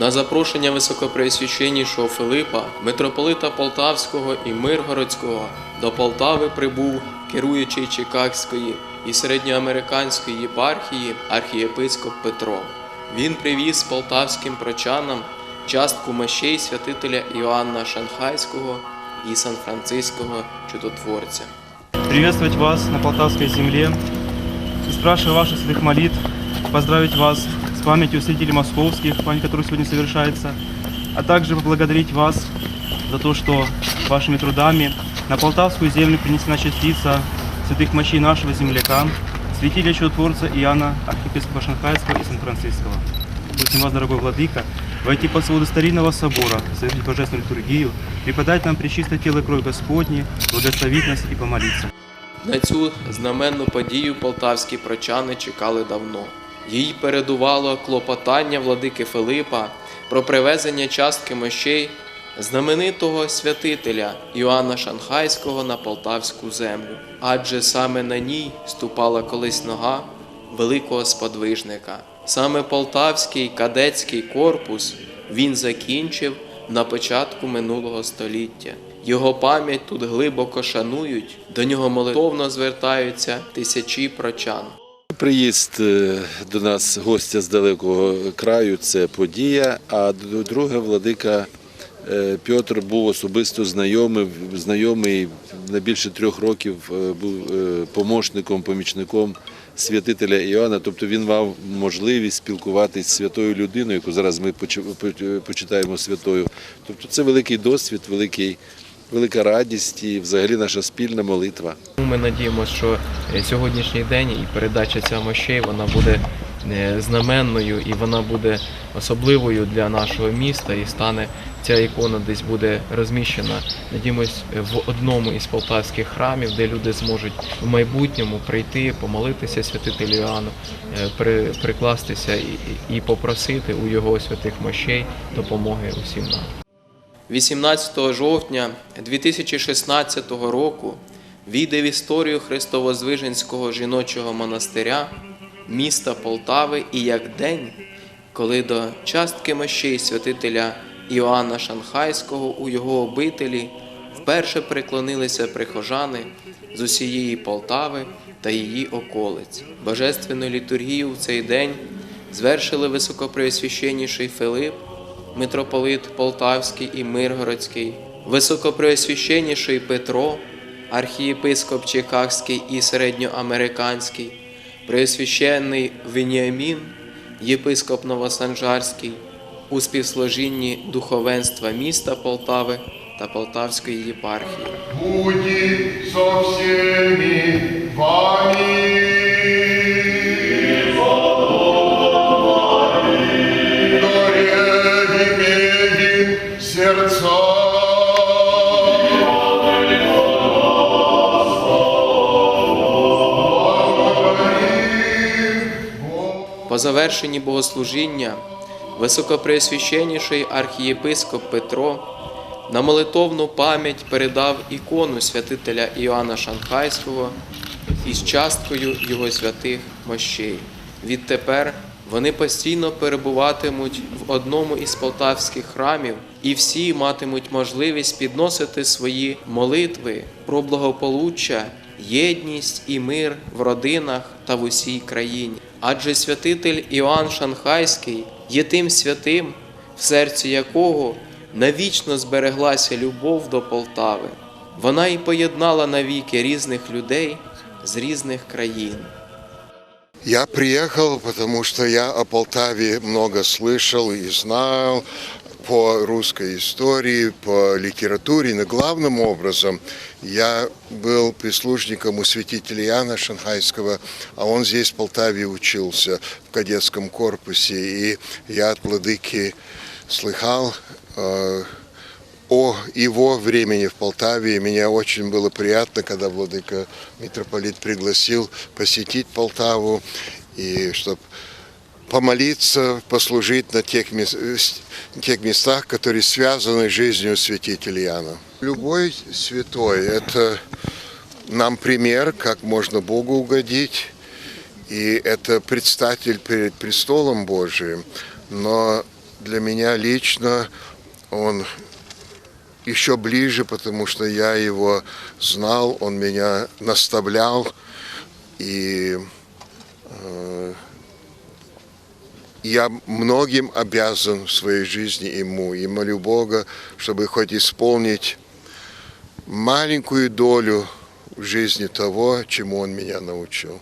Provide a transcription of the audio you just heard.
На запрошення високопреосвященнішого Филипа, митрополита Полтавського і Миргородського, до Полтави прибув керуючий Чикагської і середньоамериканської єпархії архієпископ Петро. Він привіз полтавським прочанам частку мощей святителя Іоанна Шанхайського і Сан-Франциського чудотворця. приветствовать вас на Полтавской земле и спрашиваю ваших святых молитв, поздравить вас с памятью святителей московских, память которых сегодня совершается, а также поблагодарить вас за то, что вашими трудами на Полтавскую землю принесена частица святых мощей нашего земляка, святителя чудотворца Иоанна, архиепископа Шанхайского и Сан-Франциского. Просим вас, дорогой Владыка, войти по своду старинного собора, совершить божественную литургию, преподать нам пречистое тело и кровь Господни, благословить нас и помолиться. На цю знаменну подію полтавські прочани чекали давно. Їй передувало клопотання владики Филипа про привезення частки мощей знаменитого святителя Іоанна Шанхайського на полтавську землю, адже саме на ній ступала колись нога великого сподвижника. Саме полтавський кадетський корпус він закінчив на початку минулого століття. Його пам'ять тут глибоко шанують, до нього молитовно звертаються тисячі прочан. Приїзд е, до нас гостя з далекого краю це подія. А друге, владика е, Петр був особисто знайомий, знайомий на більше трьох років е, був помощником, помічником святителя Іоанна. Тобто він мав можливість спілкуватися з святою людиною, яку зараз ми почитаємо святою. Тобто це великий досвід, великий, велика радість і взагалі наша спільна молитва. Ми надіємося, що е, сьогоднішній день і передача ця мощей вона буде е, знаменною і вона буде особливою для нашого міста і стане ця ікона десь буде розміщена. Надіємось в одному із полтавських храмів, де люди зможуть в майбутньому прийти, помолитися святителю Іоанну, е, при, прикластися і попросити у його святих мощей допомоги усім нам. 18 жовтня 2016 року війде в історію Христовозвиженського жіночого монастиря міста Полтави і як день, коли до частки мощей святителя Іоанна Шанхайського у його обителі вперше приклонилися прихожани з усієї Полтави та її околиць. Божественну літургію в цей день звершили високопреосвященніший Филип, митрополит Полтавський і Миргородський, високопреосвященніший Петро, архієпископ Чикагський і середньоамериканський, преосвященний Веніамін, єпископ Новосанжарський, у співслужінні духовенства міста Полтави та Полтавської єпархії. Будет со вами. По завершенні богослужіння високопреосвященніший архієпископ Петро на молитовну пам'ять передав ікону святителя Іоанна Шанхайського із часткою його святих мощей. Відтепер вони постійно перебуватимуть в одному із полтавських храмів, і всі матимуть можливість підносити свої молитви про благополуччя, єдність і мир в родинах та в усій країні. Адже святитель Іоанн Шанхайський є тим святим, в серці якого навічно збереглася любов до Полтави. Вона і поєднала навіки різних людей з різних країн. Я приехал, потому что я о Полтаве много слышал и знал по русской истории, по литературе, но главным образом я был прислужником у святителя Иоанна Шанхайского, а он здесь в Полтаве учился в кадетском корпусе, и я от владыки слыхал э, о его времени в Полтаве. И мне очень было приятно, когда владыка митрополит пригласил посетить Полтаву, и чтобы помолиться, послужить на тех, э, тех местах, которые связаны с жизнью святителя Иоанна. Любой святой – это нам пример, как можно Богу угодить, и это предстатель перед престолом Божиим. Но для меня лично он еще ближе, потому что я его знал, он меня наставлял, и э, я многим обязан в своей жизни ему, и молю Бога, чтобы хоть исполнить маленькую долю в жизни того, чему он меня научил.